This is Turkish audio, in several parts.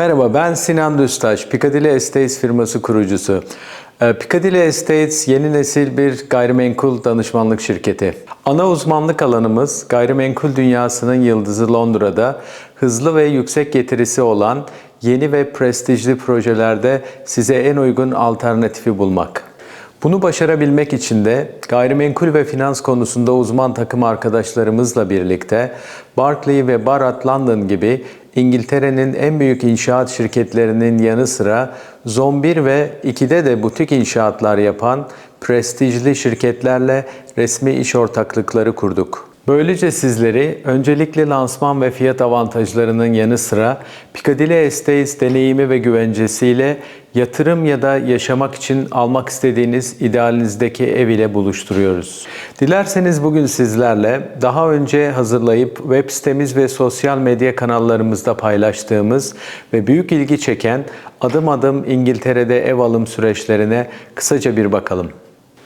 Merhaba ben Sinan Düztaş, Piccadilly Estates firması kurucusu. Ee, Piccadilly Estates yeni nesil bir gayrimenkul danışmanlık şirketi. Ana uzmanlık alanımız gayrimenkul dünyasının yıldızı Londra'da hızlı ve yüksek getirisi olan yeni ve prestijli projelerde size en uygun alternatifi bulmak. Bunu başarabilmek için de gayrimenkul ve finans konusunda uzman takım arkadaşlarımızla birlikte Barclay ve Barat London gibi İngiltere'nin en büyük inşaat şirketlerinin yanı sıra Zon 1 ve 2'de de butik inşaatlar yapan prestijli şirketlerle resmi iş ortaklıkları kurduk. Böylece sizleri öncelikle lansman ve fiyat avantajlarının yanı sıra Piccadilly Estates deneyimi ve güvencesiyle yatırım ya da yaşamak için almak istediğiniz idealinizdeki ev ile buluşturuyoruz. Dilerseniz bugün sizlerle daha önce hazırlayıp web sitemiz ve sosyal medya kanallarımızda paylaştığımız ve büyük ilgi çeken adım adım İngiltere'de ev alım süreçlerine kısaca bir bakalım.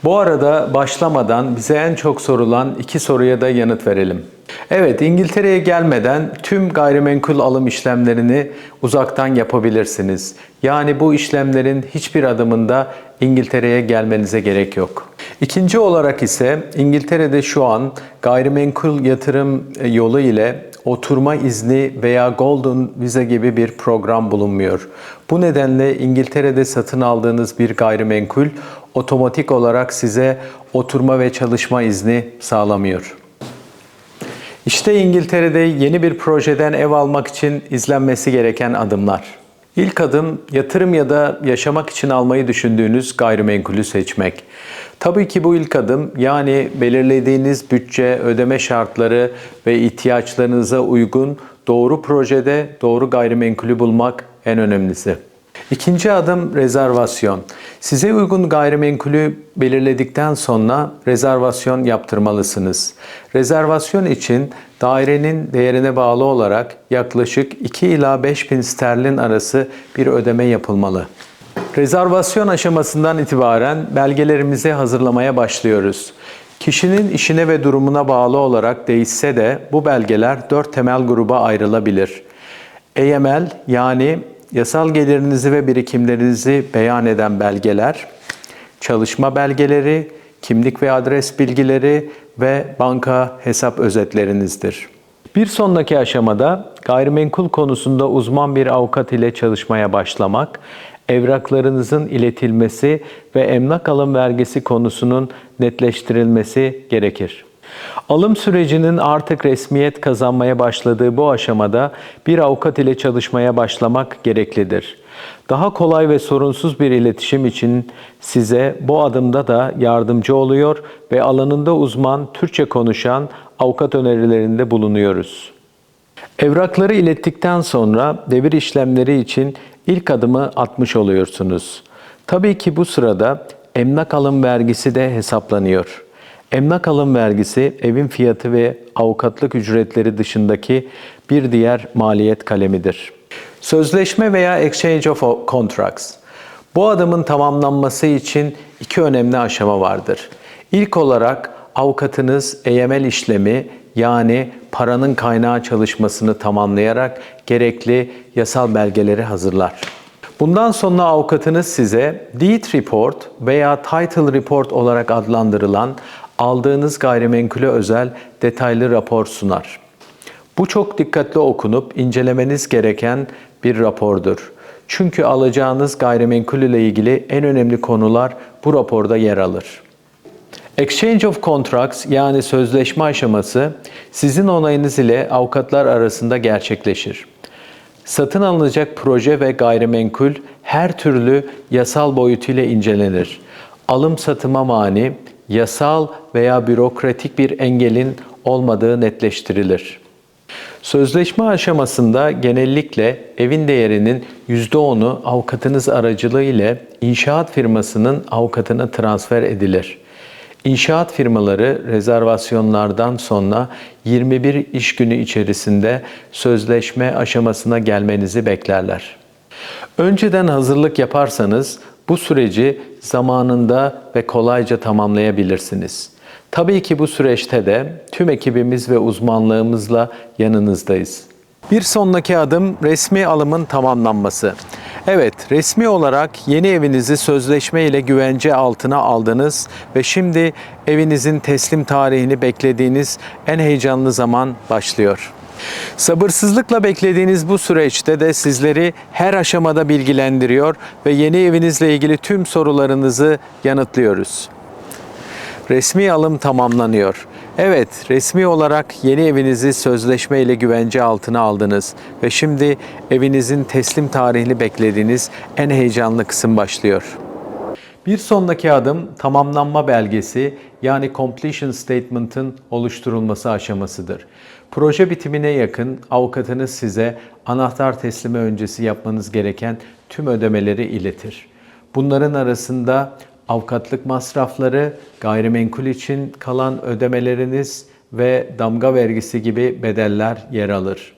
Bu arada başlamadan bize en çok sorulan iki soruya da yanıt verelim. Evet, İngiltere'ye gelmeden tüm gayrimenkul alım işlemlerini uzaktan yapabilirsiniz. Yani bu işlemlerin hiçbir adımında İngiltere'ye gelmenize gerek yok. İkinci olarak ise İngiltere'de şu an gayrimenkul yatırım yolu ile oturma izni veya Golden Visa gibi bir program bulunmuyor. Bu nedenle İngiltere'de satın aldığınız bir gayrimenkul otomatik olarak size oturma ve çalışma izni sağlamıyor. İşte İngiltere'de yeni bir projeden ev almak için izlenmesi gereken adımlar. İlk adım yatırım ya da yaşamak için almayı düşündüğünüz gayrimenkulü seçmek. Tabii ki bu ilk adım yani belirlediğiniz bütçe, ödeme şartları ve ihtiyaçlarınıza uygun doğru projede doğru gayrimenkulü bulmak en önemlisi. İkinci adım rezervasyon. Size uygun gayrimenkulü belirledikten sonra rezervasyon yaptırmalısınız. Rezervasyon için dairenin değerine bağlı olarak yaklaşık 2 ila 5 bin sterlin arası bir ödeme yapılmalı. Rezervasyon aşamasından itibaren belgelerimizi hazırlamaya başlıyoruz. Kişinin işine ve durumuna bağlı olarak değişse de bu belgeler 4 temel gruba ayrılabilir. AML yani yasal gelirinizi ve birikimlerinizi beyan eden belgeler, çalışma belgeleri, kimlik ve adres bilgileri ve banka hesap özetlerinizdir. Bir sonraki aşamada gayrimenkul konusunda uzman bir avukat ile çalışmaya başlamak, evraklarınızın iletilmesi ve emlak alım vergisi konusunun netleştirilmesi gerekir. Alım sürecinin artık resmiyet kazanmaya başladığı bu aşamada bir avukat ile çalışmaya başlamak gereklidir. Daha kolay ve sorunsuz bir iletişim için size bu adımda da yardımcı oluyor ve alanında uzman Türkçe konuşan avukat önerilerinde bulunuyoruz. Evrakları ilettikten sonra devir işlemleri için ilk adımı atmış oluyorsunuz. Tabii ki bu sırada emlak alım vergisi de hesaplanıyor. Emlak alım vergisi evin fiyatı ve avukatlık ücretleri dışındaki bir diğer maliyet kalemidir. Sözleşme veya exchange of contracts. Bu adımın tamamlanması için iki önemli aşama vardır. İlk olarak avukatınız AML işlemi yani paranın kaynağı çalışmasını tamamlayarak gerekli yasal belgeleri hazırlar. Bundan sonra avukatınız size deed report veya title report olarak adlandırılan aldığınız gayrimenkule özel detaylı rapor sunar. Bu çok dikkatli okunup incelemeniz gereken bir rapordur. Çünkü alacağınız gayrimenkul ile ilgili en önemli konular bu raporda yer alır. Exchange of Contracts yani sözleşme aşaması sizin onayınız ile avukatlar arasında gerçekleşir. Satın alınacak proje ve gayrimenkul her türlü yasal boyutuyla incelenir. Alım satıma mani, yasal veya bürokratik bir engelin olmadığı netleştirilir. Sözleşme aşamasında genellikle evin değerinin %10'u avukatınız aracılığı ile inşaat firmasının avukatına transfer edilir. İnşaat firmaları rezervasyonlardan sonra 21 iş günü içerisinde sözleşme aşamasına gelmenizi beklerler. Önceden hazırlık yaparsanız bu süreci zamanında ve kolayca tamamlayabilirsiniz. Tabii ki bu süreçte de tüm ekibimiz ve uzmanlığımızla yanınızdayız. Bir sonraki adım resmi alımın tamamlanması. Evet, resmi olarak yeni evinizi sözleşme ile güvence altına aldınız ve şimdi evinizin teslim tarihini beklediğiniz en heyecanlı zaman başlıyor. Sabırsızlıkla beklediğiniz bu süreçte de sizleri her aşamada bilgilendiriyor ve yeni evinizle ilgili tüm sorularınızı yanıtlıyoruz. Resmi alım tamamlanıyor. Evet, resmi olarak yeni evinizi sözleşme ile güvence altına aldınız ve şimdi evinizin teslim tarihini beklediğiniz en heyecanlı kısım başlıyor. Bir sonraki adım tamamlanma belgesi yani completion statement'ın oluşturulması aşamasıdır. Proje bitimine yakın avukatınız size anahtar teslimi öncesi yapmanız gereken tüm ödemeleri iletir. Bunların arasında avukatlık masrafları, gayrimenkul için kalan ödemeleriniz ve damga vergisi gibi bedeller yer alır.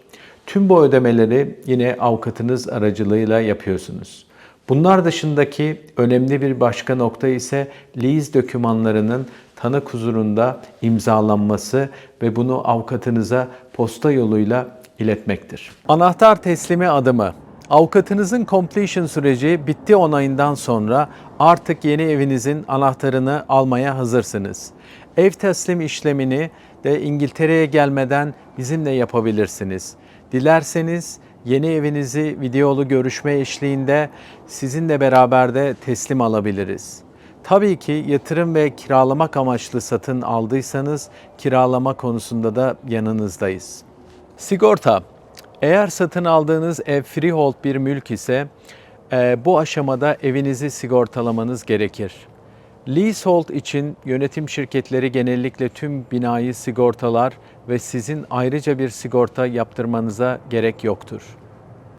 Tüm bu ödemeleri yine avukatınız aracılığıyla yapıyorsunuz. Bunlar dışındaki önemli bir başka nokta ise lease dokümanlarının tanık huzurunda imzalanması ve bunu avukatınıza posta yoluyla iletmektir. Anahtar teslimi adımı Avukatınızın completion süreci bitti onayından sonra artık yeni evinizin anahtarını almaya hazırsınız. Ev teslim işlemini de İngiltere'ye gelmeden bizimle yapabilirsiniz. Dilerseniz yeni evinizi videolu görüşme eşliğinde sizinle beraber de teslim alabiliriz. Tabii ki yatırım ve kiralamak amaçlı satın aldıysanız kiralama konusunda da yanınızdayız. Sigorta eğer satın aldığınız ev freehold bir mülk ise e, bu aşamada evinizi sigortalamanız gerekir. Leasehold için yönetim şirketleri genellikle tüm binayı sigortalar ve sizin ayrıca bir sigorta yaptırmanıza gerek yoktur.